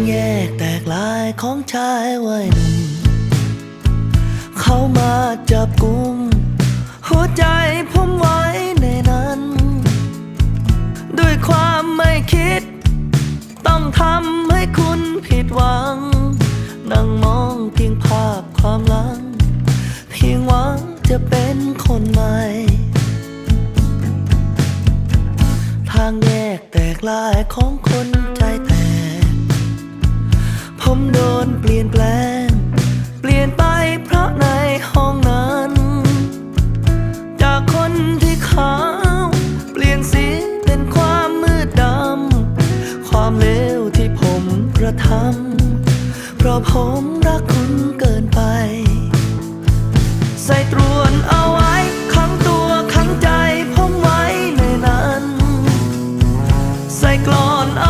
างแยกแตกลายของชายวัยหนุ่มเขามาจับกุม หัวใจผมไว้ในนั้น ด้วยความไม่คิด ต้องทำให้คุณผิดหวัง นั่งมองเพียงภาพความหลัง เพียงหวังจะเป็นคนใหม่ทางแยกแตกลายของคนใจแตก ผมโดนเปลี่ยนแปลง เปลี่ยนไปเพราะในห้องนั้น จากคนที่ขาวเปลี่ยนสีเป็นความมืดดำ ความเลวที่ผมกระทำ เพราะผมรักคุณเกินไป ใส่ตรวนเอาไว้ขังตัวขังใจผมไว้ในนั้น ใส่กลอนเอา